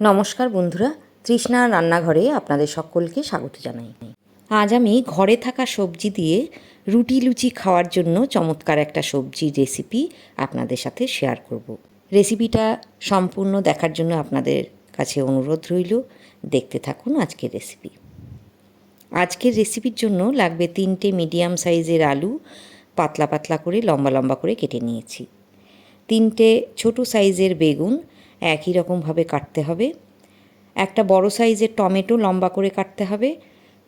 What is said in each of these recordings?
নমস্কার বন্ধুরা, তৃষ্ণা রান্নাঘরে আপনাদের সকলকে স্বাগত জানাই। আজ আমি ঘরে থাকা সবজি দিয়ে রুটি লুচি খাওয়ার জন্য চমৎকার একটা সবজির রেসিপি আপনাদের সাথে শেয়ার করব। রেসিপিটা সম্পূর্ণ দেখার জন্য আপনাদের কাছে অনুরোধ রইল, দেখতে থাকুন আজকের রেসিপি আজকের রেসিপির জন্য লাগবে তিনটে মিডিয়াম সাইজের আলু, পাতলা পাতলা করে, লম্বা লম্বা করে কেটে নিয়েছি। তিনটে ছোট সাইজের বেগুন একই রকমভাবে কাটতে হবে। একটা বড় সাইজের টমেটো লম্বা করে কাটতে হবে।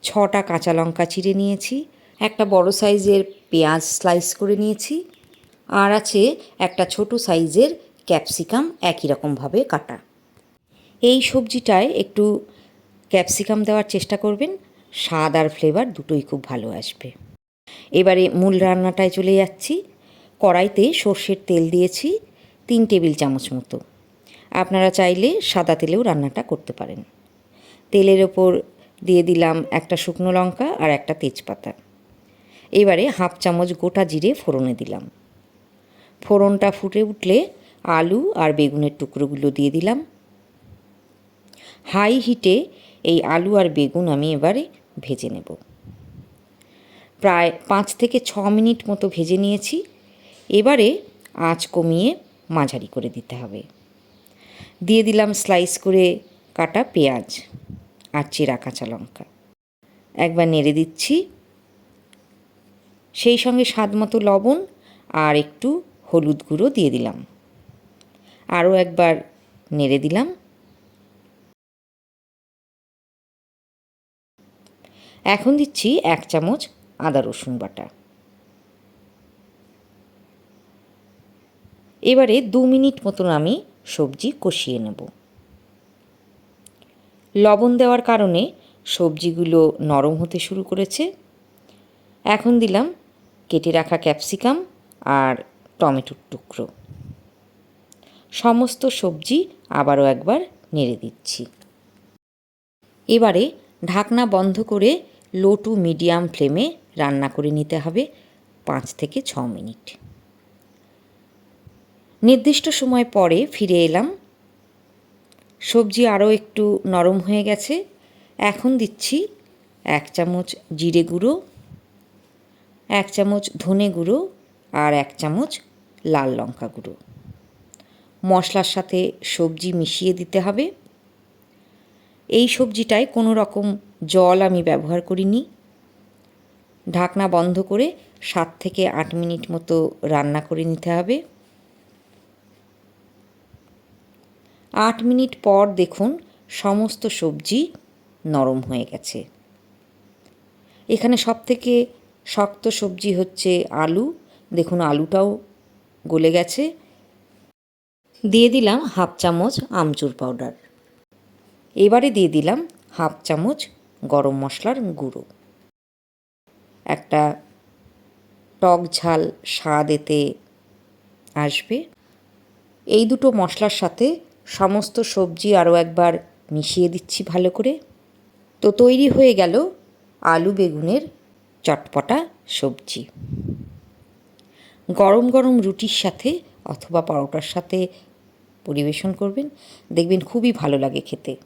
ছটা কাঁচা লঙ্কা চিড়ে নিয়েছি। একটা বড় সাইজের পেঁয়াজ স্লাইস করে নিয়েছি। আর আছে একটা ছোট সাইজের ক্যাপসিকাম একই রকমভাবে কাটা। এই সবজিটায় একটু ক্যাপসিকাম দেওয়ার চেষ্টা করবেন। স্বাদ আর ফ্লেভার দুটোই খুব ভালো আসবে। এবারে মূল রান্নাটায় চলে যাচ্ছি। কড়াইতে সর্ষের তেল দিয়েছি। তিন টেবিল চামচ মতো। আপনারা চাইলে সাদা তেলেও রান্নাটা করতে পারেন। তেলের ওপর দিয়ে দিলাম একটা শুকনো লঙ্কা আর একটা তেজপাতা। এবারে হাফ চামচ গোটা জিরে ফোড়নে দিলাম। ফোড়নটা ফুটে উঠলে আলু আর বেগুনের টুকরোগুলো দিয়ে দিলাম। হাই হিটে এই আলু আর বেগুন আমি এবারে ভেজে নেব। প্রায় পাঁচ থেকে ছ মিনিট মতো ভেজে নিয়েছি। এবারে আঁচ কমিয়ে মাঝারি করে দিতে হবে। দিয়ে দিলাম স্লাইস করে কাটা পেঁয়াজ আর চেরা কাঁচা লঙ্কা। একবার নেড়ে দিচ্ছি। সেই সঙ্গে স্বাদ মতো লবণ আর একটু হলুদ গুঁড়ো দিয়ে দিলাম। আরও একবার নেড়ে দিলাম। এখন দিচ্ছি এক চামচ আদা রসুন বাটা। এবারে দু মিনিট মতন আমি সবজি কষিয়ে নেব। লবণ দেওয়ার কারণে সবজিগুলো নরম হতে শুরু করেছে। এখন দিলাম কেটে রাখা ক্যাপসিকাম আর টমেটোর টুকরো। সমস্ত সবজি আবারও একবার নেড়ে দিচ্ছি। এবারে ঢাকনা বন্ধ করে লো টু মিডিয়াম ফ্লেমে রান্না করে নিতে হবে পাঁচ থেকে ছ মিনিট। নির্দিষ্ট সময় পরে ফিরে এলাম। সবজি আরও একটু নরম হয়ে গেছে। এখন দিচ্ছি এক চামচ জিরে গুঁড়ো, এক চামচ ধনে গুঁড়ো আর এক চামচ লাল লঙ্কা গুঁড়ো। মশলার সাথে সবজি মিশিয়ে দিতে হবে। এই সবজিটায় কোনো রকম জল আমি ব্যবহার করিনি। ঢাকনা বন্ধ করে সাত থেকে আট মিনিট মতো রান্না করে নিতে হবে। আট মিনিট পর দেখুন সমস্ত সবজি নরম হয়ে গেছে। এখানে সব থেকে শক্ত সবজি হচ্ছে আলু। দেখুন আলুটাও গলে গেছে। দিয়ে দিলাম হাফ চামচ আমচুর পাউডার। এবারে দিয়ে দিলাম হাফ চামচ গরম মশলার গুঁড়ো। একটা টক ঝাল স্বাদ এতে আসবে। এই দুটো মশলার সাথে সমস্ত সবজি আরও একবার মিশিয়ে দিচ্ছি ভালো করে। তো তৈরি হয়ে গেল আলু বেগুনের চটপটা সবজি। গরম গরম রুটির সাথে অথবা পরোটার সাথে পরিবেশন করবেন, দেখবেন খুবই ভালো লাগে খেতে।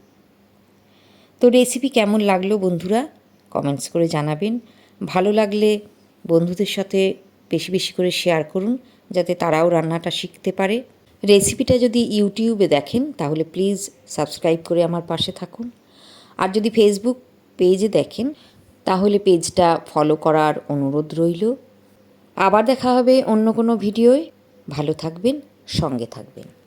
তো রেসিপি কেমন লাগল বন্ধুরা? কমেন্টস করে জানাবেন। ভালো লাগলে বন্ধুদের সাথে বেশি বেশি করে শেয়ার করুন, যাতে তারাও রান্নাটা শিখতে পারে। রেসিপিটা যদি ইউটিউবে দেখেন, তাহলে প্লিজ সাবস্ক্রাইব করে আমার পাশে থাকুন। আর যদি ফেসবুক পেজে দেখেন, তাহলে পেজটা ফলো করার অনুরোধ রইল। আবার দেখা হবে অন্য কোনো ভিডিওয়। ভালো থাকবেন, সঙ্গে থাকবেন।